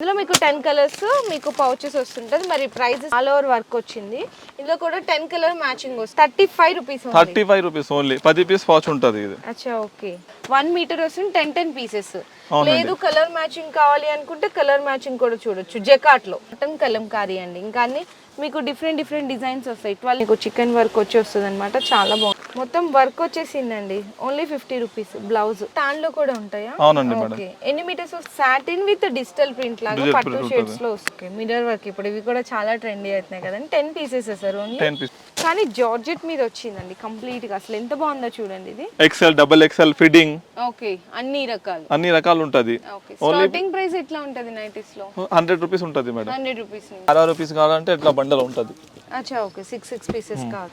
ఇందులో మీకు ten colours మీకు పౌచెస్ వస్తుంటది. మరి ప్రైస్ ఆల్ ఓవర్ వర్క్ వచ్చింది. ఇందులో కూడా టెన్ కలర్ మ్యాచింగ్ వస్తుంది. Thirty five rupees thirty five rupees only పది పీస్ పౌచ్ ఉంటుంది ఇది. అచ్చా ఓకే వన్ మీటర్ వస్తుంది టెన్ టెన్ పీసెస్. లేదు కలర్ మ్యాచింగ్ కావాలి అనుకుంటే కలర్ మ్యాచింగ్ కూడా చూడొచ్చు. జెకాట్లో. మటన్ కలంకారీ అండి. ఇంకా అన్ని మీకు డిఫరెంట్ డిఫరెంట్ డిజైన్స్ వస్తాయి. ట్వెల్వ్ మీకు చికెన్ వర్క్ వచ్చి వస్తుంది అనమాట చాలా బాగుంది మొత్తం వర్క్ వచ్చేసిందండి. ఓన్లీ ఫిఫ్టీ రూపీస్ బ్లౌజ్ టాన్లో కూడా ఉంటాయా? అవునండి ఓకే ఎన్ని metres satin with digital print లాగా పట్టు షేడ్స్లో వస్తుంది. మిర్రర్ వర్క్ ఇప్పుడు ఇవి కూడా చాలా ట్రెండీ అవుతున్నాయి కదండి. టెన్ పీసెస్ సార్ ఓన్లీ కానీ జార్జెట్ మీద వచ్చిందండి కంప్లీట్గా. అసలు ఎంత బాగుందో చూడండి ఇది. XL double XL fitting okay అన్ని రకాలు. అన్ని రకాలు ఉంటుంది. స్టార్టింగ్ ప్రైస్ ఎట్లా ఉంటది నైటీస్లో? హండ్రెడ్ రూపీస్ ఉంటుంది మేడం. హండ్రెడ్ రూపీస్ అరవై రూపీస్ కావాలంటే ఇట్లా బండల్ ఉంటుంది.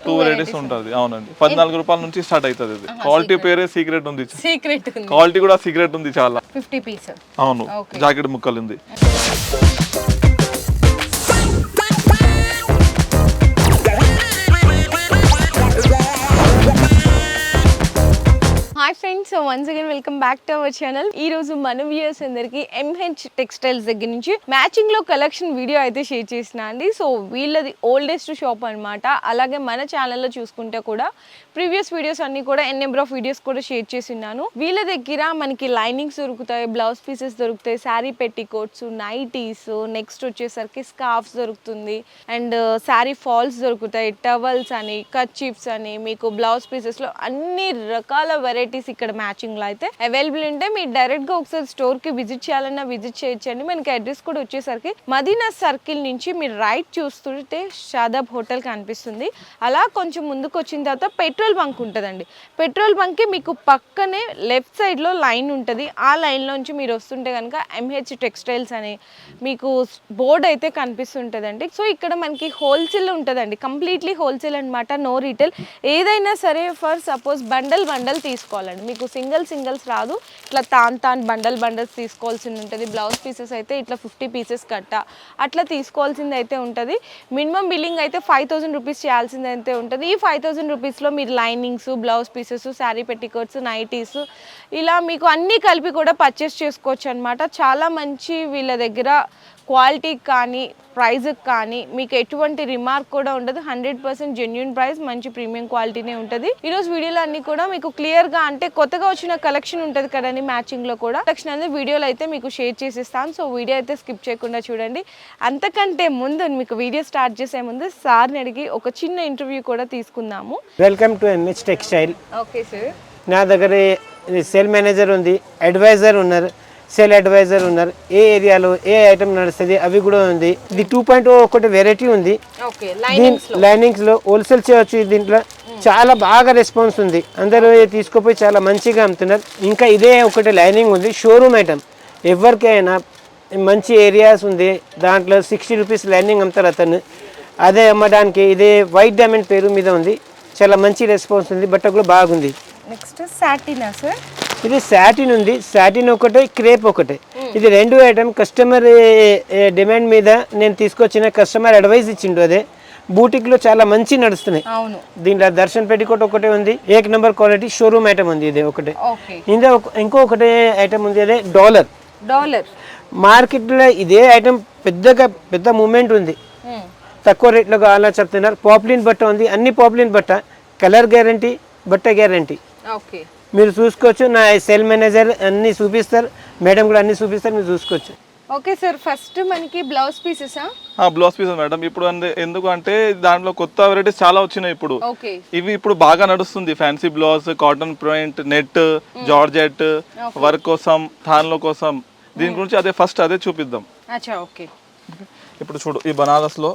టూ వెరైటీస్ ఉంటుంది. అవునండి. పద్నాలుగు రూపాయల నుంచి స్టార్ట్ అవుతుంది ఇది. క్వాలిటీ పేరే సీక్రెట్ ఉంది. సీక్రెట్ ఉంది. క్వాలిటీ కూడా సీక్రెట్ ఉంది చాలా. ఫిఫ్టీ పీస్ అవును. జాకెట్ ముక్కలు ఉంది so once again welcome back to our channel ఈ రోజు మన వ్యూయర్స్ అందరికి ఎంహెచ్ టెక్స్టైల్స్ దగ్గర నుంచి మ్యాచింగ్లో కలెక్షన్ వీడియో అయితే షేర్ చేసిన అండి. సో వీళ్ళది ఓల్డెస్ట్ షాప్ అన్నమాట. అలాగే మన ఛానల్లో చూసుకుంటే కూడా ప్రీవియస్ వీడియోస్ అన్ని కూడా ఎన్ నెంబర్ ఆఫ్ వీడియోస్ కూడా షేర్ చేసి ఉన్నాను వీళ్ళ దగ్గర మనకి లైనింగ్స్ దొరుకుతాయి బ్లౌజ్ పీసెస్ దొరుకుతాయి శారీ పెట్టికోట్స్ నైటీస్ నెక్స్ట్ వచ్చేసరికి స్కార్ఫ్స్ దొరుకుతుంది. అండ్ శారీ ఫాల్స్ దొరుకుతాయి టవల్స్ అని కచ్చిప్స్ అని మీకు బ్లౌజ్ పీసెస్లో అన్ని రకాల వెరైటీస్ ఇక్కడ మ్యాచింగ్లో అయితే అవైలబుల్ ఉంటే మీరు డైరెక్ట్గా ఒకసారి స్టోర్కి విజిట్ చేయాలన్నా విజిట్ చేయొచ్చండి. మనకి అడ్రస్ కూడా వచ్చేసరికి మదీనా సర్కిల్ నుంచి మీరు రైట్ చూస్తుంటే షాదాబ్ హోటల్ కనిపిస్తుంది. అలా కొంచెం ముందుకు వచ్చిన తర్వాత పెట్రోల్ బంక్ ఉంటుందండి. పెట్రోల్ బంక్కి మీకు పక్కనే లెఫ్ట్ సైడ్లో లైన్ ఉంటుంది. ఆ లైన్లోంచి మీరు వస్తుంటే కనుక ఎంహెచ్ టెక్స్టైల్స్ అని మీకు బోర్డ్ అయితే కనిపిస్తుంటుందండి. సో ఇక్కడ మనకి హోల్సేల్ ఉంటుందండి. కంప్లీట్లీ హోల్సేల్ అన్నమాట నో రీటైల్ ఏదైనా సరే ఫర్ సపోజ్ బండల్ బండల్ తీసుకోవాలండి. మీకు మీకు సింగిల్ సింగిల్స్ రాదు. ఇట్లా తాన్ తాన్ బండల్ బండల్స్ తీసుకోవాల్సింది ఉంటుంది. బ్లౌజ్ పీసెస్ అయితే ఇట్లా ఫిఫ్టీ పీసెస్ కట్ట. అట్లా తీసుకోవాల్సింది అయితే ఉంటుంది. మినిమం బిల్లింగ్ అయితే ఫైవ్ థౌసండ్ రూపీస్ చేయాల్సింది అయితే ఉంటుంది. ఈ ఫైవ్ థౌసండ్ రూపీస్లో మీరు linings blouse pieces sari petticoats nighties ఇలా మీకు అన్నీ కలిపి కూడా పర్చేస్ చేసుకోవచ్చు అనమాట చాలా మంచి వీళ్ళ దగ్గర క్వాలిటీ కానీ ప్రైజ్కి కానీ మీకు ఎటువంటి రిమార్క్ కూడా ఉండదు. హండ్రెడ్ పర్సెంట్ జెన్యున్ ప్రైస్ మంచి ప్రీమియం క్వాలిటీనే ఉంటుంది. ఈరోజు వీడియోలో అన్ని కూడా మీకు క్లియర్గా అంటే కొత్తగా వచ్చిన కలెక్షన్ ఉంటుంది కదండి మ్యాచింగ్లో కూడా. కలెక్షన్ అనేది వీడియోలో అయితే మీకు షేర్ చేసిస్తాను. సో వీడియో అయితే స్కిప్ చేయకుండా చూడండి. అంతకంటే ముందు మీకు వీడియో స్టార్ట్ చేసే ముందు సార్ని అడిగి ఒక చిన్న ఇంటర్వ్యూ కూడా తీసుకుందాము. Welcome to MH textile okay sir నా దగ్గర సేల్ మేనేజర్ ఉంది అడ్వైజర్ ఉన్నారు. సేల్ అడ్వైజర్ ఉన్నారు. ఏ ఏరియాలో ఏ ఐటమ్ నడుస్తుంది అవి కూడా ఉంది. ఇది టూ పాయింట్ ఒకటి వెరైటీ ఉంది. ఓకే దీని లైనింగ్స్లో. లైనింగ్స్లో హోల్సేల్ చేయవచ్చు దీంట్లో. చాలా బాగా రెస్పాన్స్ ఉంది. అందరూ తీసుకుపోయి చాలా మంచిగా అమ్ముతున్నారు. ఇంకా ఇదే ఒకటి లైనింగ్ ఉంది షోరూమ్ ఐటమ్ ఎవరికైనా మంచి ఏరియాస్ ఉంది దాంట్లో సిక్స్టీ రూపీస్ లైనింగ్ అమ్ముతారు అతను. అదే అమ్మడానికి ఇదే వైట్ డైమండ్ పేరు మీద ఉంది. చాలా మంచి రెస్పాన్స్ ఉంది బట్ట కూడా బాగుంది. నెక్స్ట్ సాటినా సార్? ఇది సాటిన్ ఉంది. సాటిన్ ఒకటే క్రేప్ ఒకటే. ఇది రెండు ఐటమ్ కస్టమర్ డిమాండ్ మీద నేను తీసుకొచ్చిన కస్టమర్ అడ్వైస్ ఇచ్చిండు అదే. బూటిక్లో చాలా మంచి నడుస్తున్నాయి. అవును. దీంట్లో దర్శన్ పెట్టికోట్ ఒకటే ఉంది. ఏక్ నెంబర్ క్వాలిటీ షోరూమ్ ఐటమ్ ఉంది ఇది ఒకటే. ఒక- ఇంకో ఒకటే ఐటమ్ ఉంది అదే డాలర్. డాలర్. మార్కెట్లో ఇదే ఐటమ్ పెద్దగా పెద్ద మూమెంట్ ఉంది. తక్కువ రేట్లో కావాలని చెప్తున్నారు. పాపులిన్ బట్ట ఉంది. అన్ని పాపులిన్ బట్ట. కలర్ గ్యారంటీ బట్ట గ్యారంటీ. మీరు చూసుకోవచ్చు. నా సెల్ మేనేజర్ అన్ని చూపిస్తారు. మేడం కూడా అన్ని చూపిస్తారు. మీరు చూసుకోవచ్చు. ఓకే సార్ ఫస్ట్ మనకి బ్లౌజ్ పీసెసా బ్లౌజ్ పీస్ మేడం. ఇప్పుడు ఎందుకు అంటే దాంట్లో కొత్త వెరైటీస్ చాలా వచ్చినాయి ఇప్పుడు. ఓకే. ఇవి ఇప్పుడు బాగా నడుస్తుంది. Fancy blouse cotton print net georgette work కోసం థాన్లో కోసం. దీని గురించి అదే ఫస్ట్ అదే చూపిద్దాం. అచ్చా ఓకే. ఇప్పుడు చూడు ఈ బనారస్లో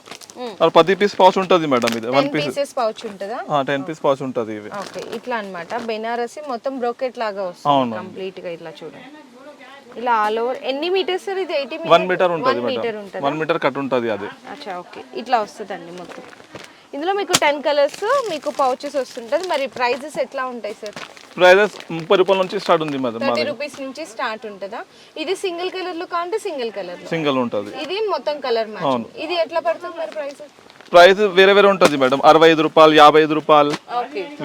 పది పీస్ పౌచ్ ఉంటుంది మేడం ఇది వన్ పీసెస్ పౌచ్ ఉంటుందా? టెన్ పీస్ పౌచ్ ఉంటుంది ఇవి. ఇట్లా అన్నమాట. బెనారసి మొత్తం బ్రోకెట్ లాగా వస్తుంది. కంప్లీట్గా ఇట్లా చూడండి. ఇలా ఆల్ ఓవర్ ఎన్ని మీటర్స్ సార్ ఇది? ఎయిటీ వన్ మీటర్ ఉంటుంది మీటర్ మేడం. ఉంటుంది? వన్ మీటర్ కట్ ఉంటుంది అది. అచ్చా ఓకే. ఇట్లా వస్తుందండి మొత్తం. ఇందులో మీకు టెన్ కలర్స్ మీకు పౌచెస్ వస్తుంటుంది. మరి ప్రైజెస్ ఎట్లా ఉంటాయి సార్ ప్రైజెస్ ముప్పై రూపాయల నుంచి స్టార్ట్ ఉంది మేడం థర్టీ రూపీస్ నుంచి స్టార్ట్ ఉంటుందా? ఇది సింగిల్ కలర్లో కావాలంటే సింగిల్ కలర్ సింగిల్ ఉంటుంది. ఇది మొత్తం కలర్ మ్యాచ్ ఇది ఎట్లా పడుతుంది మరి ప్రైస్ ప్రైస్ వేరే వేరే ఉంటుంది మేడం అరవై ఐదు రూపాయలు యాభై ఐదు రూపాయలు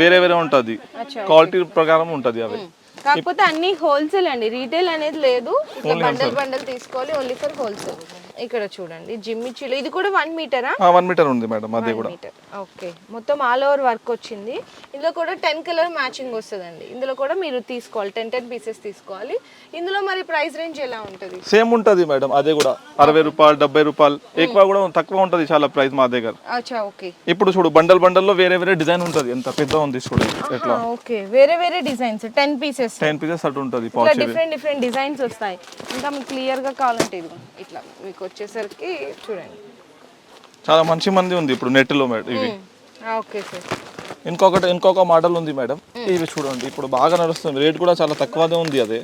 వేరే వేరే ఉంటుంది. క్వాలిటీ ప్రకారం ఉంటుంది అవి. కాకపోతే అన్ని హోల్సేల్ అండి. రీటైల్ అనేది లేదు. బండల్ బండల్ తీసుకోవాలి. ఓన్లీ ఫర్ హోల్సేల్ ఇక్కడ చూడండి జిమ్మి చీలు ఇది కూడా వన్ మీటరా వన్ మీటర్ ఉంది మేడం అది కూడా. మీటర్ ఓకే మొత్తం ఆల్ ఓవర్ వర్క్ వచ్చింది. ఇందులో కూడా టెన్ కలర్ మ్యాచింగ్ వస్తుందండి. ఇందులో కూడా మీరు తీసుకోవాలి టెన్ టెన్ పీసెస్ తీసుకోవాలి. ఇందులో మరి ప్రైస్ రేంజ్ ఎలా ఉంటుంది? సేమ్ ఉంటది మేడం అదే కూడా. అరవై రూపాయలు డెబ్బై రూపాయలు ఎక్కువ కూడా తక్కువ ఉంటది చాలా ప్రైస్ మా దగ్గర. అచ్చా ఓకే ఇప్పుడు చూడు బండల్ బండల్లో వేరే వేరే డిజైన్ ఉంటది. ఎంత పెద్ద ఉంది చూడు ఎట్లా? ఓకే వేరే వేరే designs ten pieces ten pieces అటు ఉంటది డిఫరెంట్ డిఫరెంట్ డిజైన్స్ వస్తాయి. ఇంకా మీకు క్లియర్గా కావాలంటే ఇది ఇట్లా మీకు వచ్చేసరికి చూడండి. చాలా మంచి మంది ఉంది ఇప్పుడు నెట్లో మేడం ఇవి ఓకే సార్. ఇంకొకటి ఇంకొక మోడల్ ఉంది మేడం. ఇవి చూడండి. ఇప్పుడు బాగా నడుస్తుంది. రేట్ కూడా చాలా తక్కువదే ఉంది అదే.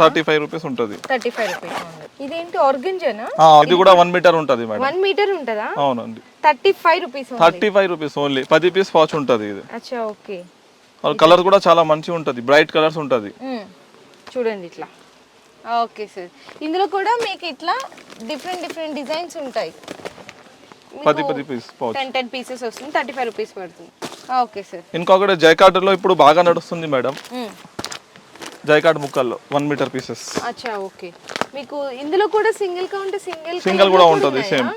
థర్టీ ఫైవ్ రూపీస్ ఉంటుంది. థర్టీ ఫైవ్ రూపీస్ ఇదేంటి? ఆర్గంజనా? ఆ, ఇది కూడా వన్ మీటర్ ఉంటుంది మేడం. వన్ మీటర్ ఉంటుందా? అవునండి. Thirty five rupees thirty five rupees only పది పీస్ వాచ్ ఉంటుంది ఇది. అచ్చా ఓకే. కలర్ కూడా చాలా మంచిగా ఉంటుంది. బ్రైట్ కలర్స్ ఉంటుంది. చూడండి ఇట్లా. Okay sir. ఇందులో కూడా మీకు ఇట్లా డిఫరెంట్ డిఫరెంట్ డిజైన్స్ ఉంటాయి. పది పది పీస్ టెన్ టెన్ పీసెస్ వస్తుంది థర్టీ ఫైవ్ రూపీస్ పడుతుంది. Okay sir. ఇంకొకటి జైకార్డ్లో ఇప్పుడు బాగా నడుస్తుంది మేడం. జైకార్డ్ ముక్కల్లో వన్ మీటర్ పీసెస్ అచ్చా ఓకే. మీకు ఇందులో కూడా సింగిల్ కౌంట్ సింగిల్ Single కూడా ఉంటది, same.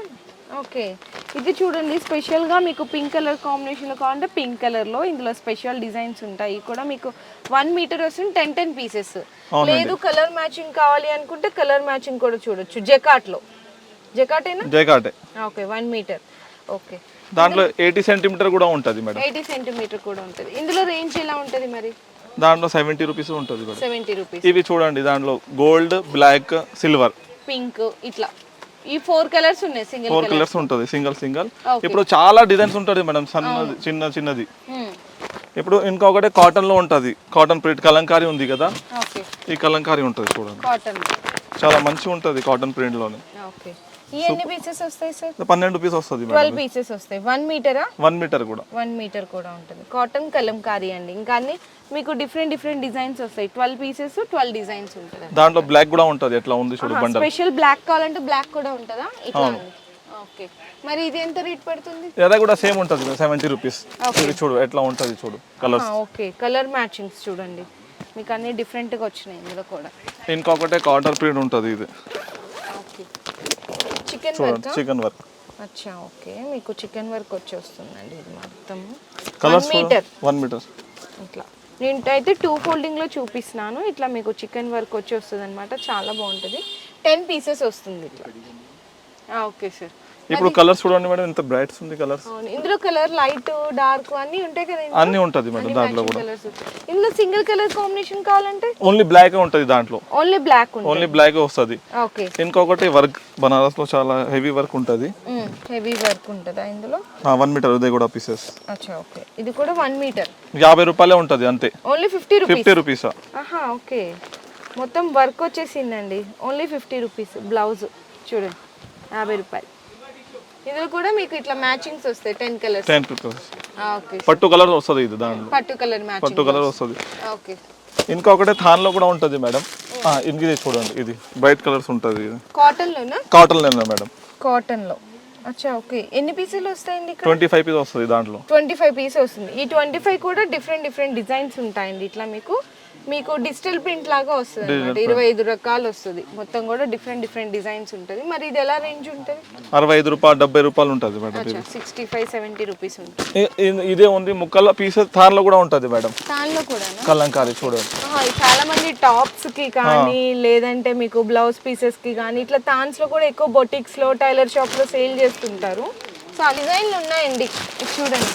ఓకే. ఇది చూడండి స్పెషల్గా మీకు పింక్ కలర్ కాంబినేషన్లో కావాలంటే పింక్ కలర్లో ఇందులో స్పెషల్ డిజైన్స్ ఉంటాయి. కూడా మీకు వన్ మీటర్ వస్తుంది టెన్ టెన్ పీసెస్ లేదు కలర్ మ్యాచింగ్ కావాలి అనుకుంటే కలర్ మ్యాచింగ్ కూడా చూడొచ్చు. జెకాట్లో. Jacquard okay one metre okay దాంట్లో ఎయిటీ సెంటీమీటర్ కూడా ఉంటుంది మేడం. ఎయిటీ సెంటీమీటర్ కూడా ఉంటుంది. ఇందులో రేంజ్ ఎలా ఉంటుంది మరి? దాంట్లో సెవెంటీ రూపీస్ ఉంటుంది సెవెంటీ రూపీస్ ఇవి చూడండి దాంట్లో గోల్డ్ బ్లాక్ సిల్వర్ పింక్ ఇట్లా. ఈ ఫోర్ కలర్స్ ఉన్నాయి సింగిల్ ఫోర్ కలర్స్ ఉంటుంది సింగల్ సింగల్ ఇప్పుడు చాలా డిజైన్స్ ఉంటుంది మేడం సన్నది చిన్న చిన్నది. ఇప్పుడు ఇంకొకటి కాటన్లో ఉంటుంది. కాటన్ ప్రింట్ కలంకారీ ఉంది కదా? ఈ కలంకారీ ఉంటుంది చూడండి. చాలా మంచిగా ఉంటుంది కాటన్ ప్రింట్లోనే ఎన్ని పీసెస్ వస్తాయి సార్ పన్నెండు పీస్ వస్తుంది ట్వెల్వ్ పీసెస్ వస్తాయి. వన్ మీటరా వన్ మీటర్ కూడా. వన్ మీటర్ కూడా ఉంటుంది. కాటన్ కలంకారీ అండి. ఇంకా అన్ని మీకు డిఫరెంట్ డిఫరెంట్ డిజైన్స్ వస్తాయి. ట్వెల్వ్ పీసెస్ ట్వెల్వ్ డిజైన్స్ ఉంటుంది దాంట్లో బ్లాక్ కూడా ఉంటుంది. ఎట్లా ఉంది చూడు బండల్. స్పెషల్ బ్లాక్ కావాలంటే బ్లాక్ కూడా ఉంటుందా? ఇట్లా ఓకే మరి ఇది ఎంత రేట్ పడుతుంది? ఎర్ర కూడా సేమ్ ఉంటుంది సెవెంటీ రూపీస్ చూడు ఎట్లా ఉంటుంది చూడు కలర్స్ ఓకే కలర్ మ్యాచింగ్స్ చూడండి. మీకు అన్ని డిఫరెంట్గా వచ్చినాయి ఇందులో కూడా. ఇంకొకటి కాటన్ ప్రింట్ ఉంటుంది ఇది. ఓకే చికెన్ వర్క్ అచ్చా ఓకే. మీకు చికెన్ వర్క్ వచ్చి వస్తుందండి ఇది మొత్తం. కలర్స్ మీటర్ వన్ మీటర్ ఇట్లా. నేను అయితే టూ ఫోల్డింగ్లో చూపిస్తున్నాను. ఇట్లా మీకు చికెన్ వర్క్ వచ్చి వస్తుంది అనమాట చాలా బాగుంటుంది. టెన్ పీసెస్ వస్తుంది ఇట్లా. ఓకే సార్ ఇప్పుడు కలర్స్ చూడండి మేడం ఎంత బ్రైట్స్ ఉంది కలర్స్. ఇందులో కలర్ లైట్ డార్క్ అన్నీ ఉంటాయి కదా అన్నీ ఉంటుంది మేడం దాంట్లో కూడా. ఇందులో సింగిల్ కలర్ కాంబినేషన్ కావాలంటే? ఓన్లీ బ్లాక్ ఉంటుంది దాంట్లో. ఓన్లీ బ్లాక్ ఉంటుంది. ఓన్లీ బ్లాక్ వస్తుంది. ఓకే. ఇంకొకటి వర్క్ బనారస్లో చాలా హెవీ వర్క్ ఉంటుంది. హెవీ వర్క్ ఉంటుందా ఇందులో? వన్ మీటర్ ఇదే కూడా పీసెస్. అచ్చా ఓకే. ఇది కూడా వన్ మీటర్. యాభై రూపాయలే ఉంటుంది అంతే. Only fifty rupees? Fifty rupees ఆహా ఓకే. మొత్తం వర్క్ వచ్చేసిందండి. Only fifty rupees blouse. చూడండి యాభై రూపాయలు. ఇందులో కూడా మీకు ఇట్లా మ్యాచింగ్స్ వస్తాయి ten colours ten rupees okay పట్టు కలర్ వస్తుంది ఇది దాంట్లో. పట్టు కలర్ మ్యాచింగ్ పట్టు కలర్ వస్తుంది. ఓకే ఇంకొకటి థాన్లో కూడా ఉంటుంది మేడం. ఆ, ఇది చూడండి ఇది బ్రైట్ కలర్స్ ఉంటుంది ఇది. కాటన్లోనా కాటన్ లేనా మేడం? కాటన్లో అచ్చా ఓకే ఎన్ని పీసులు వస్తాయండి ట్వంటీ ఫైవ్ పీస్ వస్తుంది దాంట్లో. ట్వంటీ ఫైవ్ పీస్ వస్తుంది. ఈ ట్వంటీ ఫైవ్ కూడా డిఫరెంట్ డిఫరెంట్ డిజైన్స్ ఉంటాయండి ఇట్లా మీకు? మీకు డిజిటల్ ప్రింట్ లాగా వస్తుంది అనమాట ఇరవై ఐదు రకాలు వస్తుంది. మొత్తం కూడా డిఫరెంట్ డిఫరెంట్ డిజైన్స్ ఉంటుంది. మరి ఇది ఎలా రేంజ్ ఉంటుంది? అరవై ఐదు రూపాయలు డెబ్బై రూపాయలు ఉంటుంది madam. Sixty five seventy rupees ఉంటుంది. ఇదే ఉంది ముక్కల పీసెస్ థాన్లో కూడా ఉంటుంది మేడం. దానిలో కూడా కలంకారీ చూడండి చాలా మంది టాప్స్కి కానీ లేదంటే మీకు బ్లౌజ్ పీసెస్కి కానీ ఇట్లా తాన్స్లో కూడా ఎక్కువ బొటిక్స్లో టైలర్ షాప్లో సేల్ చేస్తుంటారు. సో ఆ డిజైన్లు ఉన్నాయండి. చూడండి.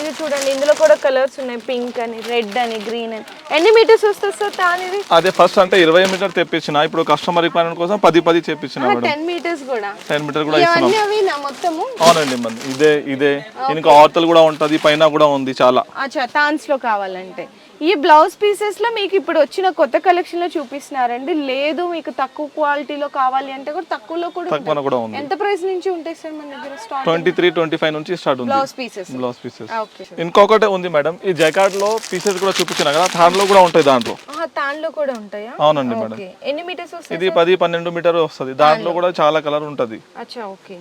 ఇది చూడండి ఇందులో కూడా కలర్స్ ఉన్నాయి. పింక్ అని రెడ్ అని గ్రీన్ అని. ఎన్ని మీటర్స్ వస్తుంది సార్ తాన్ ఇది? అదే ఫస్ట్ అంటే ఇరవై మీటర్ తెప్పించిన. ఇప్పుడు కస్టమర్ రిక్వైర్మెంట్ కోసం పది పది మేడం. టెన్ మీటర్స్ కూడా. టెన్ మీటర్ కూడా ఇస్తున్నాం. ఇవన్నీ అవి నా మొత్తము? అవునండి ఇదే ఇదే. ఇంకా ఆర్తలు కూడా ఉంటుంది పైన కూడా ఉంది చాలా. అచ్చా తాన్స్లో కావాలంటే. ఈ బ్లౌజ్ పీసెస్లో మీకు ఇప్పుడు వచ్చిన కొత్త కలెక్షన్లో చూపిస్తున్నారండి. లేదు మీకు తక్కువ క్వాలిటీలో కావాలి అంటే కూడా తక్కువలో కూడా కూడా ఉంది. ఎంత ప్రైస్ నుంచి ఉంటాయి సార్ మన దగ్గర stock twenty three twenty five నుంచి స్టార్ట్ ఉంది. Blouse pieces blouse pieces okay ఇంకొకటి ఉంది మేడం ఈ జకార్డ్లో పీసెస్ కూడా చూపించిన కదా థాన్లో కూడా ఉంటాయి దాంట్లో. తాన్లో కూడా ఉంటాయా? అవునండి మేడం ఓకే ఎన్ని మీటర్స్ ఇది పది పన్నెండు మీటర్ వస్తుంది. దాంట్లో కూడా చాలా కలర్ ఉంటుంది. అచ్చా ఓకే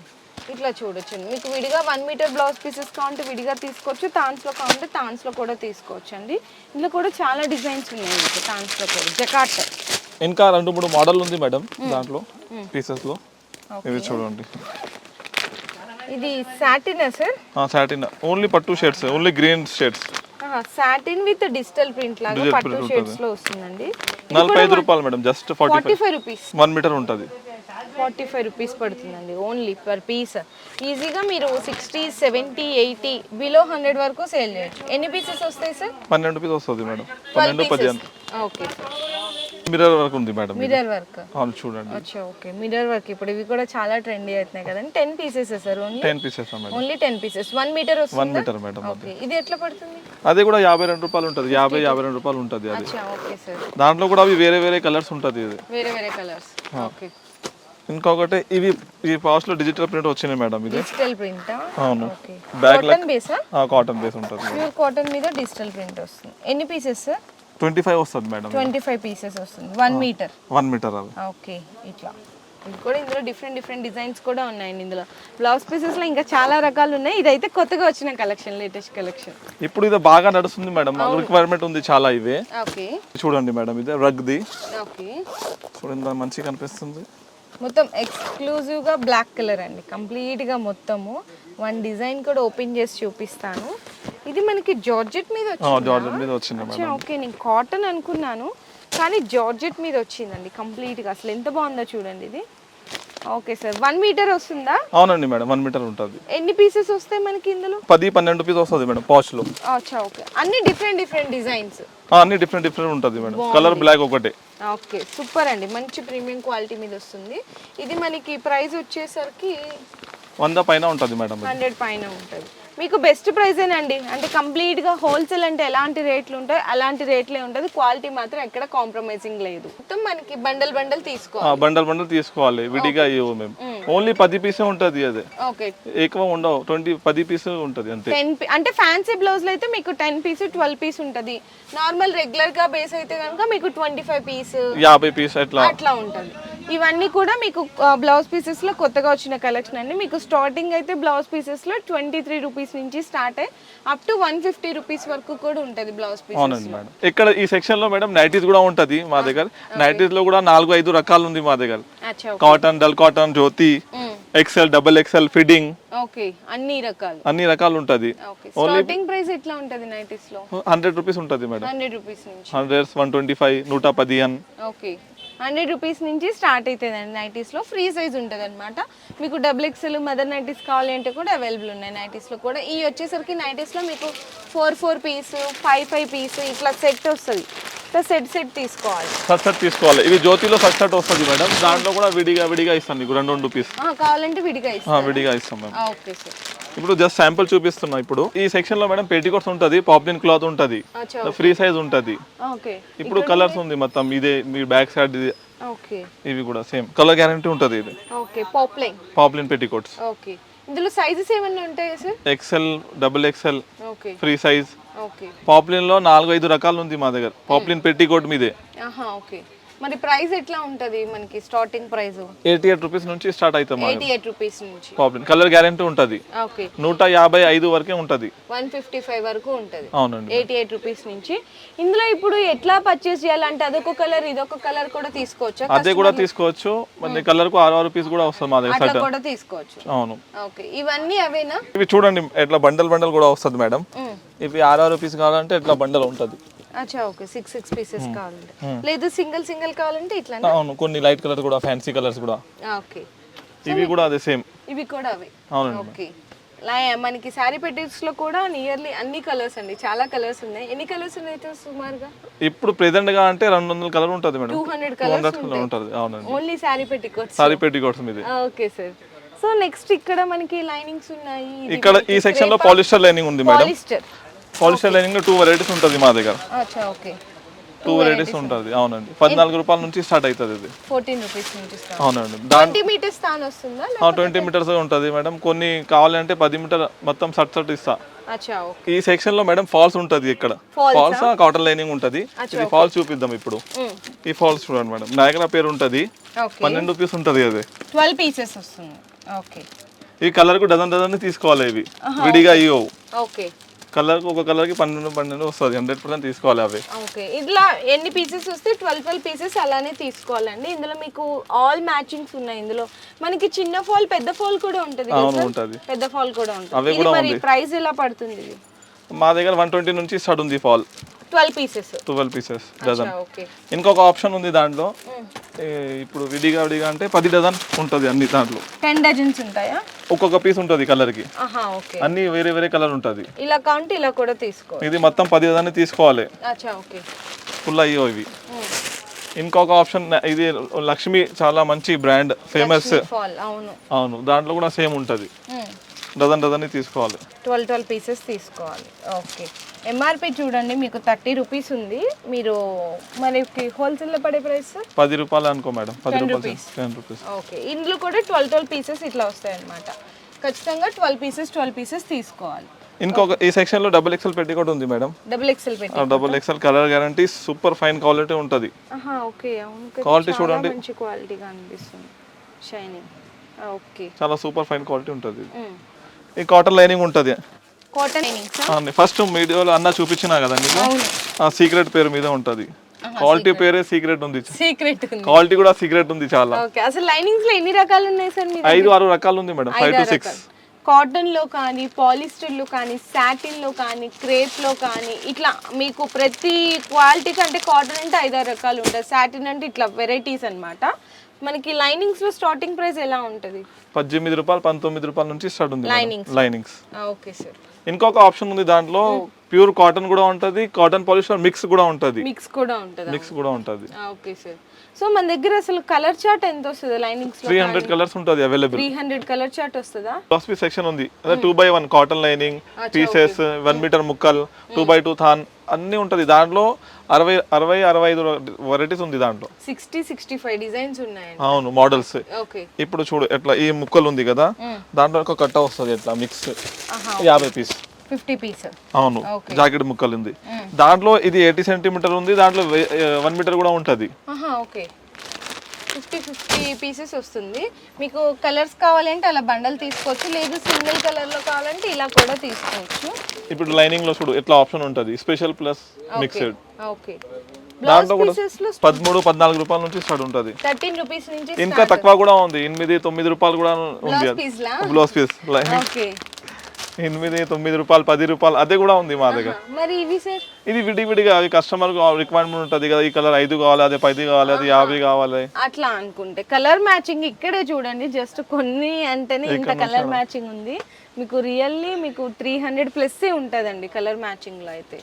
ఇట్లా చూడొచ్చు. మీకు విడిగా వన్ మీటర్ బ్లౌజ్ పీసెస్ కావాలంటే విడిగా తీసుకోవచ్చు. తాన్స్లో కావాలంటే తాన్స్లో కూడా తీసుకోవచ్చు అండి ఇందులో కూడా చాలా డిజైన్స్ ఉన్నాయి మీకు తాన్స్లో కూడా. జకాట్ ఇంకా రెండు మూడు మోడల్ ఉంది మేడం దాంట్లో పీసెస్లో. ఇవి చూడండి. ఇది సాటినా సార్ సాటిన్ ఓన్లీ పట్టు shades only green shades satin with digital print లాగా పట్టు షేడ్స్లో వస్తుందండి. నలభై ఐదు రూపాయలు madam just forty five rupees one metre ఉంటుంది. ఫార్టీ ఫైవ్ రూపీస్ పడుతుందండి ఓన్లీ పర్ పీస్ ఈజీగా మీరు sixty seventy eighty below hundred వరకు సేల్ చేయొచ్చు. ఎన్ని పీసెస్ వస్తాయి సార్ పన్నెండు పీస్ వస్తుంది మేడం. పన్నెండు పదిహేను. ఓకే మిర్రర్ వరకు ఉంది మేడం. మిర్రర్ వర్క్ అవును చూడండి. అచ్చా ఓకే మిర్రర్ వర్క్ ఇప్పుడు ఇవి కూడా చాలా ట్రెండీ అవుతున్నాయి కదండి. Ten pieces sir only ten pieces madam. Only ten pieces one metre one వస్తుంది మీటర్ మేడం ఇది ఎట్లా పడుతుంది? అది కూడా యాభై రెండు రూపాయలు ఉంటుంది. యాభై యాభై రెండు రూపాయలు ఉంటుంది అది. అచ్చా ఓకే సార్ దాంట్లో కూడా అవి వేరే వేరే కలర్స్ ఉంటుంది ఇది. వేరే వేరే కలర్స్ ఓకే ఇంకొకటి ఇవి ఈ పాస్ట్లో డిజిటల్ ప్రింట్ వచ్చినాయి మేడం ఇది డిజిటల్ ప్రింట్ అవును. ఓకే. బ్యాక్ కాటన్ బేసా కాటన్ బేస్ ఉంటుంది ప్యూర్ కాటన్ మీద డిజిటల్ ప్రింట్ వస్తుంది. ఎన్ని పీసెస్ ట్వంటీ ఫైవ్ వస్తుంది మేడం. ట్వంటీ ఫైవ్ పీసెస్ వస్తుంది. వన్ మీటర్ వన్ మీటర్ అవి ఓకే. ఇట్లా. కూడా ఇందులో డిఫరెంట్ డిఫరెంట్ డిజైన్స్ కూడా ఉన్నాయండి ఇందులో. బ్లౌజ్ పీసెస్లో ఇంకా చాలా రకాలు ఉన్నాయి. ఇదైతే కొత్తగా వచ్చిన కలెక్షన్ లేటెస్ట్ కలెక్షన్ ఇప్పుడు ఇది బాగా నడుస్తుంది మేడం. రిక్వైర్మెంట్ ఉంది చాలా ఇవే. ఓకే. చూడండి మేడం ఇది రగ్ది ఓకే. చూడండి మంచిగా కనిపిస్తుంది. మొత్తం ఎక్స్క్లూజివ్గా బ్లాక్ కలర్ అండి. కంప్లీట్గా మొత్తము. వన్ డిజైన్ కూడా ఓపెన్ చేసి చూపిస్తాను. ఇది మనకి జార్జెట్ మీద వచ్చింది? జార్జెట్ మీద వచ్చింది ఓకే నేను కాటన్ అనుకున్నాను. కానీ జార్జెట్ మీద వచ్చిందండి కంప్లీట్గా అసలు ఎంత బాగుందో చూడండి ఇది. Okay sir. వన్ మీటర్ వస్తుందా? అవునండి మేడం వన్ మీటర్ ఉంటుంది. ఎన్ని పీసెస్ వస్తాయి మనకి ఇందులో? పది పన్నెండు పీస్ వస్తుంది మేడం పాచ్లో. అచ్చా ఓకే. అన్ని డిఫరెంట్ డిఫరెంట్ డిజైన్స్ ఆ, అన్ని డిఫరెంట్ డిఫరెంట్ ఉంటుంది మేడం. కలర్ బ్లాక్ ఒకటే. ఓకే సూపర్ అండి. మంచి ప్రీమియం క్వాలిటీ మీద వస్తుంది. ఇది మనకి ప్రైస్ వచ్చేసరికి వంద పైన ఉంటుంది మేడం. హండ్రెడ్ పైన ఉంటుంది. మీకు బెస్ట్ ప్రైజేనండి అంటే కంప్లీట్గా హోల్సేల్ అంటే ఎలాంటి రేట్లు ఉంటాయి అలాంటి రేట్లే ఉంటుంది. క్వాలిటీ మాత్రం ఎక్కడ కాంప్రమైజింగ్ లేదు. మొత్తం మనకి బండల్ బండల్ తీసుకో ఆ, బండల్ బండల్ తీసుకోవాలి. విడిగా ఇవ్వు మేము. ఓన్లీ పది పీసే ఉంటుంది అది. ఓకే ఎక్కువ ఉండవు. ట్వంటీ పది పీస్ ఉంటుంది అంతే. టెన్ అంటే ఫ్యాన్సీ బ్లౌజ్లో అయితే మీకు టెన్ పీస్ ట్వెల్వ్ పీస్ ఉంటుంది. నార్మల్ రెగ్యులర్గా బేస్ అయితే కనుక మీకు ట్వంటీ ఫైవ్ పీస్ యాభై పీస్ అట్లా. అట్లా ఉంటుంది. ఇవన్నీ కూడా మీకు బ్లౌజ్ పీసెస్లో కొత్తగా వచ్చిన కలెక్షన్ అండి. మీకు స్టార్టింగ్ అయితే బ్లౌజ్ పీసెస్లో ట్వంటీ త్రీ రూపీస్ నుంచి స్టార్ట్ అయ్యి up to one fifty rupees వరకు కూడా ఉంటుంది బ్లౌజ్ పీసెస్ అవునండి మేడం. ఇక్కడ ఈ సెక్షన్లో మేడం నైటీస్ కూడా ఉంటది మా దగ్గర. నైటీస్లో కూడా నాలుగు ఐదు రకాలు ఉంది మా దగ్గర. Cotton dull cotton Jyoti XL double XL fitting okay అన్ని రకాలు. అన్ని రకాలు ఉంటది. స్టార్టింగ్ ప్రైస్ ఎట్లా ఉంటుంది నైటీస్లో? హండ్రెడ్ రూపీస్ ఉంటుంది మేడం. హండ్రెడ్ రూపీస్ నుంచి. హండ్రెడ్ వన్ ట్వంటీ ఫైవ్ నూట పదిహేను. ఓకే హండ్రెడ్ రూపీస్ నుంచి స్టార్ట్ అవుతుందండి నైటీస్లో ఫ్రీ సైజ్ ఉంటుంది అనమాట మీకు డబుల్ ఎక్స్ఎల్ మదర్ నైటీస్ కావాలి అంటే కూడా అవైలబుల్ ఉన్నాయి నైటీస్లో కూడా. ఈ వచ్చేసరికి నైటీస్లో మీకు four four piece five five piece ఇట్లా సెట్ వస్తుంది. సెట్ సెట్ తీసుకోవాలి. సట్ సట్ తీసుకోవాలి. ఇవి జ్యోతిలో సట్ సట్ వస్తుంది మేడం. దాంట్లో కూడా విడిగా విడిగా ఇస్తాం మీకు రెండు రెండు పీస్. కావాలంటే విడిగా ఇస్తాం విడిగా ఇస్తాం ఓకే సార్. ఇప్పుడు జస్ట్ శాంపుల్ చూపిస్తున్నా ఇప్పుడు. ఈ సెక్షన్లో మేడం పెట్టికోట్స్ ఉంటుంది పాప్లిన్ క్లాత్ ఉంటుంది ఫ్రీ సైజ్ ఉంటుంది. ఇప్పుడు కలర్స్ ఉంది మొత్తం ఇదే మీ బ్యాక్ సైడ్ ఇది. ఓకే. ఇవి కూడా సేమ్ కలర్ గ్యారంటీ ఉంటుంది ఇది. Okay poplin poplin petticoats okay. ఇందులో సైజెస్ ఏమన్నా ఉంటాయా sir XL double XL okay. Free size okay. పాప్లిన్లో నాలుగు ఐదు రకాలు ఉంది మా దగ్గర. పాప్లిన్ పెట్టికోట్ మీదే. ఓకే. మరి ప్రైస్ ఎట్లా ఉంటుంది మనకి starting price eighty eight rupees నుంచి స్టార్ట్ అవుతాం ఎయిటీ ఎయిట్ రూపీస్ నుంచి. పాప్లిన్ కలర్ గ్యారంటీ ఉంటుంది. ఓకే నూట యాభై ఐదు వరకే ఉంటుంది. వన్ ఫిఫ్టీ ఫైవ్ వరకు ఉంటుంది. అవునండి. ఎయిటీ ఎయిట్ రూపీస్ నుంచి. ఇందులో ఇప్పుడు ఎట్లా పర్చేస్ చేయాలంటే అదొక కలర్ ఇదొక కలర్ కూడా తీసుకోవచ్చా? అదే కూడా తీసుకోవచ్చు. మన కలర్కు ఆరు ఆరు పీస్ కూడా వస్తుంది మా దగ్గర కూడా తీసుకోవచ్చు. అవును. ఓకే ఇవన్నీ అవేనా? ఇవి చూడండి ఎట్లా బండల్ బండల్ కూడా వస్తుంది మేడం. మ్మ్. ఇవి ఆరు పీస్ కావాలంటే ఎట్లా బండల్ ఉంటుంది? అచ్చా ఓకే. సిక్స్ సిక్స్ పీసెస్ కావాలంటే. లేదు సింగిల్ సింగిల్ కావాలంటే ఇట్లా అవును కొన్ని లైట్ కలర్ కూడా ఫ్యాన్సీ కలర్స్ కూడా. ఓకే. ఇవి కూడా అదే సేమ్ ఇవి కూడా అవే. అవునండి. ఓకే. మనకి శారీ పెటిక్స్లో కూడా నియర్లీ అన్ని కలర్స్ అండి. చాలా కలర్స్ ఉన్నాయి. ఎన్ని కలర్స్ ఉన్నాయి సుమారుగా? ఇప్పుడు ప్రెసెంట్గా అంటే రెండు వందల కలర్ ఉంటుంది మేడం. టూ హండ్రెడ్ కలర్స్ ఉంటుంది. అవునండి. Only sari petticoats sorry petticoats మీది. ఓకే సార్ సో నెక్స్ట్ ఇక్కడ మనకి లైనింగ్స్ ఉన్నాయి. ఇక్కడ ఈ సెక్షన్లో పాలిస్టర్ లైనింగ్ ఉంది madam. Polyester polyester lining two varieties ఉంటుంది మా దగ్గర. అచ్చా ఓకే. టూ వెరైటీస్ ఉంటుంది. అవునండి. పద్నాలుగు రూపాయల నుంచి స్టార్ట్ అవుతుంది ఇది. ఫోర్టీన్ రూపీస్ నుంచి స్టార్ట్ అవునండి. ట్వంటీ మీటర్స్ తాను వస్తుందా ట్వంటీ మీటర్స్ ఉంటుంది మేడం. కొన్ని కావాలంటే పది మీటర్ మొత్తం సట్ సట్ ఇస్తా. ఈ సెక్షన్లో మేడం ఫాల్స్ ఉంటుంది ఇక్కడ. ఫాల్స్ కాటన్ లైనింగ్ ఉంటుంది. ఇది ఫాల్స్ చూపిద్దాం ఇప్పుడు. ఈ ఫాల్స్ చూడండి మేడం. నాయకరా పేరు ఉంటుంది. పన్నెండు రూపీస్ ఉంటుంది అది. ట్వెల్వ్ పీసెస్ వస్తుంది. ఓకే. ఈ కలర్కు డజన్ డజన్ తీసుకోవాలి ఇవి. విడిగా ఇవ్వవు. ఓకే. కలర్ ఒక కలర్కి పన్నెండు పన్నెండు వస్తుంది. హండ్రెడ్ పర్సెంట్ తీసుకోవాలి అవి. ఓకే. ఇట్లా ఎన్ని పీసెస్ వస్తే ట్వెల్వ్ ట్వెల్వ్ పీసెస్ అలానే తీసుకోవాలండి. ఇందులో మీకు ఆల్ మ్యాచింగ్స్ ఉన్నాయి ఇందులో. మనకి చిన్న ఫాల్ పెద్ద ఫాల్ కూడా ఉంటుంది అవును? ఉంటుంది. పెద్ద ఫాల్ కూడా ఉంటుంది. అవి ఇది కూడా మరి ఉంది. ప్రైస్ ఎలా పడుతుంది ఇది? మా దగ్గర వన్ ట్వంటీ నుంచి స్టార్ట్ ఉంది fall. Twelve pieces twelve pieces dozen ఇంకొక ఆప్షన్ ఉంది దాంట్లో. ఏ, ఇప్పుడు విడిగా విడిగా అంటే పది డజన్ ఉంటుంది అన్ని దాంట్లో. టెన్ డజన్స్ ఉంటాయా? ఒక్కొక్క పీస్ ఉంటుంది కలర్కి. అన్ని వేరే వేరే కలర్ ఉంటుంది. ఇలా కౌంట్ ఇలా కూడా తీసుకో ఇది మొత్తం పది డజన్ తీసుకోవాలి. ఫుల్ అయ్యో ఇవి. ఇంకొక ఆప్షన్ ఇది లక్ష్మి చాలా మంచి బ్రాండ్ ఫేమస్ అవును. అవును దాంట్లో కూడా సేమ్ ఉంటుంది. డజన్ డజన్ తీసుకోవాలి. ట్వెల్వ్ ట్వెల్వ్ పీసెస్ తీసుకోవాలి. ఓకే. ఎంఆర్పి చూడండి మీకు థర్టీ రూపీస్ ఉంది. మీరు మనకి హోల్సేల్లో పడే ప్రైస్? పది రూపాయలు అనుకో మేడం. పది 10 రూపాయలు. Ten rupees. ఓకే. ఇందులో కూడా ట్వెల్వ్ ట్వెల్వ్ పీసెస్ ఇట్లా వస్తాయి అనమాట ఖచ్చితంగా ట్వెల్వ్ పీసెస్ ట్వెల్వ్ పీసెస్ తీసుకోవాలి. ఇంకొక ఈ సెక్షన్లో డబుల్ ఎక్సెల్ పెట్టి కూడా ఉంది మేడం. డబుల్ ఎక్సెల్ పెట్టి ఆ double excel colour guarantee super fine quality ఉంటుంది. ఓకే. చాలా చూడండి. మంచి క్వాలిటీగా అనిపిస్తుంది. Shining okay. చాలా సూపర్ ఫైన్ క్వాలిటీ ఉంటుంది. ఈ కాటన్ లైనింగ్ ఉంటుంది. కాటన్ ఫస్ట్ వీడియోలో అన్న చూపించినా కదా అవును. ఆ సీక్రెట్ పేరు మీద ఉంటుంది. క్వాలిటీ పేరే సీక్రెట్ ఉంది. సీక్రెట్ క్వాలిటీ కూడా సీక్రెట్ ఉంది చాలా. అసలు లైనింగ్స్లో ఎన్ని రకాలు ఉన్నాయి సార్ ఐదు ఆరు రకాలు ఉంది మేడం. ఫైవ్ టు సిక్స్ కాటన్లో కానీ పాలిస్టర్లో కానీ సాటిన్లో కానీ క్రేప్లో కానీ ఇట్లా మీకు ప్రతి క్వాలిటీకి అంటే కాటన్ అంటే ఐదారు రకాలు ఉంటాయి. సాటిన్ అంటే ఇట్లా వెరైటీస్ అన్నమాట. మనకి లైనింగ్స్లో స్టార్టింగ్ ప్రైస్ ఎలా ఉంటుంది? పద్దెనిమిది రూపాయలు పంతొమ్మిది రూపాయల నుంచి స్టార్ట్ ఉంది Linings. లైనింగ్స్ ఓకే సార్ ఇంకొక ఆప్షన్ ఉంది దాంట్లో ప్యూర్ కాటన్ కూడా ఉంటుంది కాటన్ పాలిస్టర్ మిక్స్ కూడా ఉంటుంది. మిక్స్ కూడా ఉంటుందా? మిక్స్ కూడా ఉంటుంది. ఓకే సార్ సో మన దగ్గర అసలు కలర్ చార్ట్ ఎంత వస్తుంది లైనింగ్స్ త్రీ హండ్రెడ్ కలర్స్ ఉంటుంది available three hundred colour chart వస్తుందా? పీస్ సెక్షన్ ఉంది. అదే two by one cotton lining pieces one metre ముక్కల్ two by two థాన్ అన్నీ ఉంటుంది. దాంట్లో అరవై అరవై అరవై ఐదు వెరైటీస్ ఉంది దాంట్లో. సిక్స్టీ సిక్స్టీ ఫైవ్ డిజైన్స్ ఉన్నాయండి అవును మోడల్స్ ఓకే ఇప్పుడు చూడు ఎట్లా ఈ ముక్కలు ఉంది కదా దాంట్లో ఒక కట్ట వస్తుంది ఎట్లా మిక్స్ యాభై పీస్ ఫిఫ్టీ పీస్. అవును జాకెట్ ముక్కలు ఉంది దాంట్లో ఇది ఎయిటీ సెంటీమీటర్ ఉంది దాంట్లో వన్ మీటర్ కూడా ఉంటుంది. ఓకే. ఫిఫ్టీ ఫిఫ్టీ పీసెస్ వస్తుంది. మీకు కలర్స్ కావాలంటే అలా బండల్ తీసుకోవచ్చు లేదు సింగిల్ కలర్లో కావాలంటే ఇలా కూడా తీసుకోవచ్చు. ఇప్పుడు లైనింగ్లో చూడు ఎట్లా ఆప్షన్ ఉంటుంది. Special plus mixed. ఓకే. దాంట్లో కూడా పదమూడు పద్నాలుగు రూపాయల నుంచి స్టార్ట్ ఉంటుంది. థర్టీన్ రూపీస్ నుంచి ఇంకా తక్కువ కూడా ఉంది ఎనిమిది తొమ్మిది రూపాయలు కూడా ఉంది బ్లౌజ్ పీస్ ఓకే. ఎనిమిది తొమ్మిది రూపాయలు పది రూపాయలు అదే కూడా ఉంది మా దగ్గర. మరి ఇవి సార్? ఇది విడి విడిగా అది కస్టమర్ రిక్వైర్మెంట్ ఉంటుంది కదా ఈ కలర్ ఐదు కావాలి అదే పది కావాలి అది యాభై కావాలి. అట్లా అనుకుంటే కలర్ మ్యాచింగ్ ఇక్కడే చూడండి జస్ట్ కొన్ని అంటేనే ఇంత కలర్ మ్యాచింగ్ ఉంది. మీకు రియల్లీ మీకు త్రీ హండ్రెడ్ ప్లస్ ఉంటుందండి కలర్ మ్యాచింగ్లో అయితే.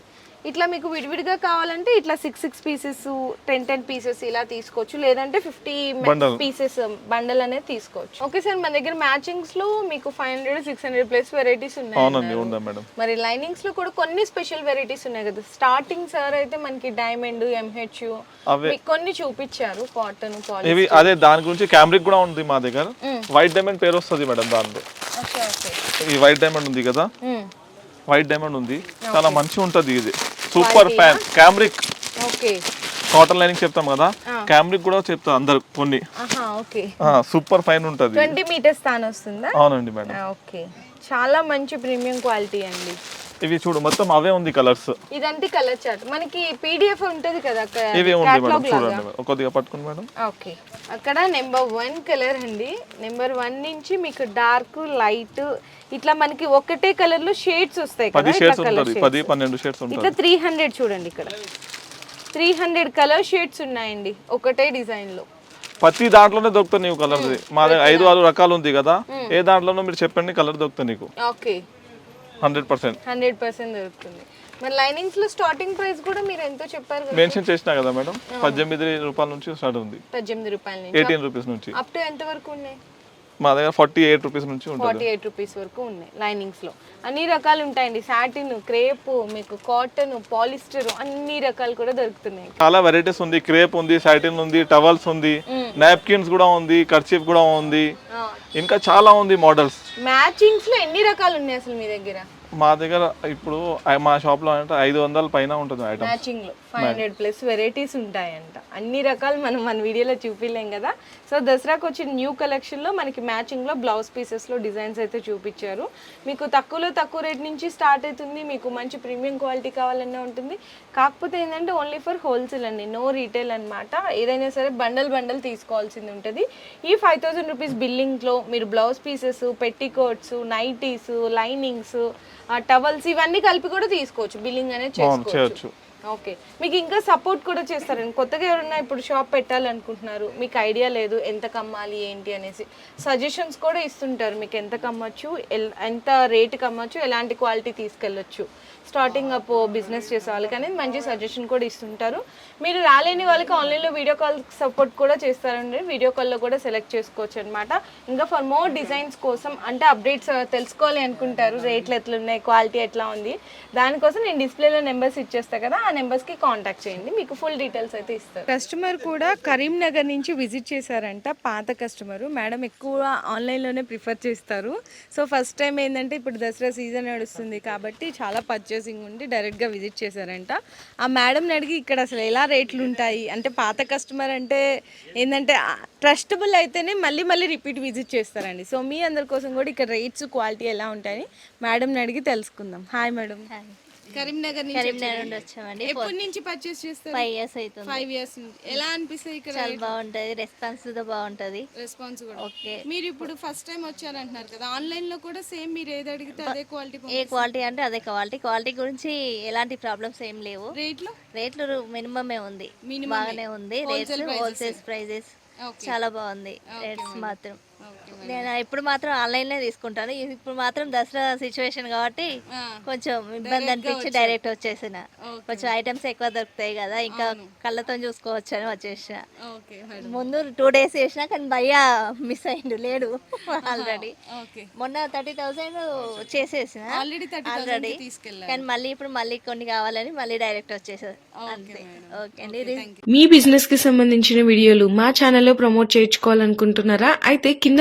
ఇట్లా మీకు విడివిడిగా కావాలంటే ఇట్లా six six pieces ten ten pieces ఇలా తీసుకోవచ్చు. లేదంటే ఫిఫ్టీ. పీసెస్ బండల్ అనేది తీసుకోవచ్చు. ఓకే సార్ మన దగ్గర మ్యాచింగ్స్లో మీకు five hundred six hundred plus varieties ఉన్నాయి మరి లైనింగ్స్లో కూడా కొన్ని స్పెషల్ వెరైటీస్ ఉన్నాయి కదా. స్టార్టింగ్ సార్ అయితే మనకి డైమండ్ ఎంహెచ్ కొన్ని చూపించారు. కాటన్ ఇవి అదే దాని గురించి క్యామ్రిక్ కూడా ఉంది మా దగ్గర. వైట్ డైమండ్ పేరు వస్తుంది మేడం దాంట్లో ఈ వైట్ డైమండ్ ఉంది కదా. వైట్ డైమండ్ ఉంది. చాలా మంచిగా ఉంటుంది ఇది. Super fine cambric okay cotton lining చెప్తాం కదా? క్యామ్రిక్ కూడా చెప్తా అందరు కొన్ని. సూపర్ ఫైన్ ఉంటుంది. ట్వంటీ మీటర్స్ తాను వస్తుందా? అవునండి మేడం. ఓకే చాలా మంచి ప్రీమియం క్వాలిటీ అండి. ఇవి చూడు మొత్తం అవే ఉంది కలర్స్. ఇదంటే కలర్ చార్ట్. మనకి పీడిఎఫ్ ఉంటది కదా ఇవే ఉంది మేడం చూడండి. కొద్దిగా పట్టుకుని మేడం. ఓకే. అక్కడ నెంబర్ వన్ కలర్ అండి. నెంబర్ వన్ నుంచి మీకు డార్క్ లైట్ ఇట్లా మనకి ఒకటే కలర్లో షేడ్స్ వస్తాయి పది షేడ్స్ ఉంటుంది పది పన్నెండు షేడ్స్ ఉంటుంది. ఇట్లా త్రీ హండ్రెడ్ చూడండి ఇక్కడ. త్రీ హండ్రెడ్ కలర్ షేడ్స్ ఉన్నాయండి ఒకటే డిజైన్లో ప్రతి దాంట్లోనే దొరుకుతాయి నీకు కలర్ మా ఐదు ఆరు రకాలు ఉంది కదా. ఏ దాంట్లోనో మీరు చెప్పండి కలర్ దొరుకుతాయి నీకు. Okay. Hundred percent. Hundred percent దొరుకుతుంది. మరి లైనింగ్స్లో స్టార్టింగ్ ప్రైస్ కూడా మీరు ఎంతో చెప్పారు కదా? మెన్షన్ చేసినా కదా మేడం? పద్దెనిమిది రూపాయల నుంచి స్టార్ట్ ఉంది. పద్దెనిమిది రూపాయల నుంచి. ఎయిటీన్ రూపీస్ నుంచి. అప్ టు ఎంత వరకు ఉన్నాయి? మా దగ్గర ఫార్టీ ఎయిట్ రూపీస్ నుంచి ఉంటుంది. ఫార్టీ ఎయిట్ రూపీస్ వరకు ఉన్నాయి లైనింగ్స్లో. అన్ని రకాలు ఉంటాయండి. సాటిన్ క్రేప్ మీకు కాటన్ పాలిస్టర్ అన్ని రకాలు కూడా దొరుకుతున్నాయి. చాలా వెరైటీస్ ఉంది. క్రేప్ ఉంది సాటిన్ ఉంది టవల్స్ ఉంది నాప్కిన్స్ కూడా ఉంది కర్చీఫ్ కూడా ఉంది. ఇంకా చాలా ఉంది మోడల్స్ మ్యాచింగ్స్లో ఎన్ని రకాలు ఉన్నాయి అసలు మీ దగ్గర? మా దగ్గర ఇప్పుడు మా షాప్లో అంటే ఐదు వందల పైన ఉంటుంది ఐటమ్ మ్యాచింగ్లో. ఫైవ్ హండ్రెడ్ ప్లస్ వెరైటీస్ ఉంటాయంట. అన్ని రకాలు మనం మన వీడియోలో చూపిలేం కదా. సో దసరాకు వచ్చిన న్యూ కలెక్షన్లో మనకి మ్యాచింగ్లో బ్లౌజ్ పీసెస్లో డిజైన్స్ అయితే చూపించారు. మీకు తక్కువలో తక్కువ రేట్ నుంచి స్టార్ట్ అవుతుంది. మీకు మంచి ప్రీమియం క్వాలిటీ కావాలన్నా ఉంటుంది. కాకపోతే ఏంటంటే ఓన్లీ ఫర్ హోల్సేల్ అండి. నో రీటైల్ అన్నమాట. ఏదైనా సరే బండల్ బండల్ తీసుకోవాల్సింది ఉంటుంది. ఈ ఫైవ్ థౌసండ్ రూపీస్ బిల్లింగ్లో మీరు blouse pieces petticoats nighties linings towels ఇవన్నీ కలిపి కూడా తీసుకోవచ్చు బిల్లింగ్ అనేది చేసుకోవచ్చు. ఓకే. మీకు ఇంకా సపోర్ట్ కూడా చేస్తారండి. కొత్తగా ఎవరైనా ఇప్పుడు షాప్ పెట్టాలనుకుంటున్నారు మీకు ఐడియా లేదు ఎంత కమ్మాలి ఏంటి అనేసి సజెషన్స్ కూడా ఇస్తుంటారు. మీకు ఎంత కమ్మచ్చు ఎంత రేటుకి అమ్మచ్చు ఎలాంటి క్వాలిటీ తీసుకెళ్ళొచ్చు. స్టార్టింగ్ అప్ బిజినెస్ చేసే వాళ్ళకి అనేది మంచి సజెషన్ కూడా ఇస్తుంటారు. మీరు రాలేని వాళ్ళకి ఆన్లైన్లో వీడియో కాల్ సపోర్ట్ కూడా చేస్తారండి. వీడియో కాల్లో కూడా సెలెక్ట్ చేసుకోవచ్చు అనమాట ఇంకా ఫర్ మోర్ డిజైన్స్ కోసం అంటే అప్డేట్స్ uh, తెలుసుకోవాలి అనుకుంటారు. రేట్లు ఎట్లున్నాయి? క్వాలిటీ ఎట్లా ఉంది? దానికోసం నేను డిస్ప్లేలో నెంబర్స్ ఇచ్చేస్తా కదా. ఆ నెంబర్స్కి కాంటాక్ట్ చేయండి. మీకు ఫుల్ డీటెయిల్స్ అయితే ఇస్తారు. కస్టమర్ కూడా కరీంనగర్ నుంచి విజిట్ చేశారంట పాత కస్టమర్ మేడం ఎక్కువ ఆన్లైన్లోనే ప్రిఫర్ చేస్తారు. సో ఫస్ట్ టైం ఏంటంటే ఇప్పుడు దసరా సీజన్ నడుస్తుంది కాబట్టి చాలా పర్చేసింగ్ ఉండి డైరెక్ట్గా విజిట్ చేశారంట. ఆ మేడంని అడిగి ఇక్కడ అసలు ఎలా రేట్లు ఉంటాయి? అంటే పాత కస్టమర్ అంటే ఏంటంటే ట్రస్టబుల్ అయితేనే మళ్ళీ మళ్ళీ రిపీట్ విజిట్ చేస్తారండి. సో మీ అందరి కోసం కూడా ఇక్కడ రేట్స్ క్వాలిటీ ఎలా ఉంటాయని మేడంని అడిగి తెలుసుకుందాం. హాయ్ మేడం కరీంనగర్ నుంచి కరీంనగర్ నుండి వచ్చామండి. ఎప్పటి నుంచి పర్చేస్ చేస్తారు? ఫైవ్ ఇయర్స్ అవుతుంది. ఫైవ్ ఇయర్స్ నుంచి. ఎలా అనిపిస్తుంది ఇక్కడ చాలా బాగుంటది రెస్పాన్స్ కూడా బాగుంటది. రెస్పాన్స్ కూడా. ఓకే. మీరు ఇప్పుడు ఫస్ట్ టైం వచ్చారంటున్నారు కదా ఆన్లైన్లో కూడా సేమ్ మీరు ఏది అడిగితే అదే క్వాలిటీ ఏ క్వాలిటీ అంటే అదే క్వాలిటీ క్వాలిటీ గురించి ఎలాంటి ప్రాబ్లమ్స్ ఏం లేవు. రేట్లో రేట్లు మినిమమే ఉంది. బాగానే ఉంది. రేట్స్ హోల్సేల్ ప్రైజెస్ చాలా బాగుంది. రేట్స్ మాత్రం. నేను ఇప్పుడు మాత్రం ఆన్లైన్లో తీసుకుంటాను. ఇప్పుడు మాత్రం దసరా సిచ్యువేషన్ కాబట్టి కొంచెం ఇబ్బంది అనిపించి డైరెక్ట్ వచ్చేసిన. కొంచెం ఐటమ్స్ ఎక్కువ దొరుకుతాయి కదా ఇంకా కళ్ళతో చూసుకోవచ్చు అని వచ్చేసిన. ఓకే ముందు టూ డేస్ చేసినా కానీ భయ్య మిస్ అయిండు లేడు ఆల్రెడీ ఓకే మొన్న థర్టీ థౌసండ్ చేసేసిన. ఆల్రెడీ కానీ మళ్ళీ ఇప్పుడు మళ్ళీ కొన్ని కావాలని మళ్ళీ డైరెక్ట్ వచ్చేసారు అంతే. ఓకే అండి. మీ బిజినెస్కి సంబంధించిన వీడియోలు మా ఛానల్లో ప్రమోట్ చేయించుకోవాలనుకుంటున్నారా? అయితే కింద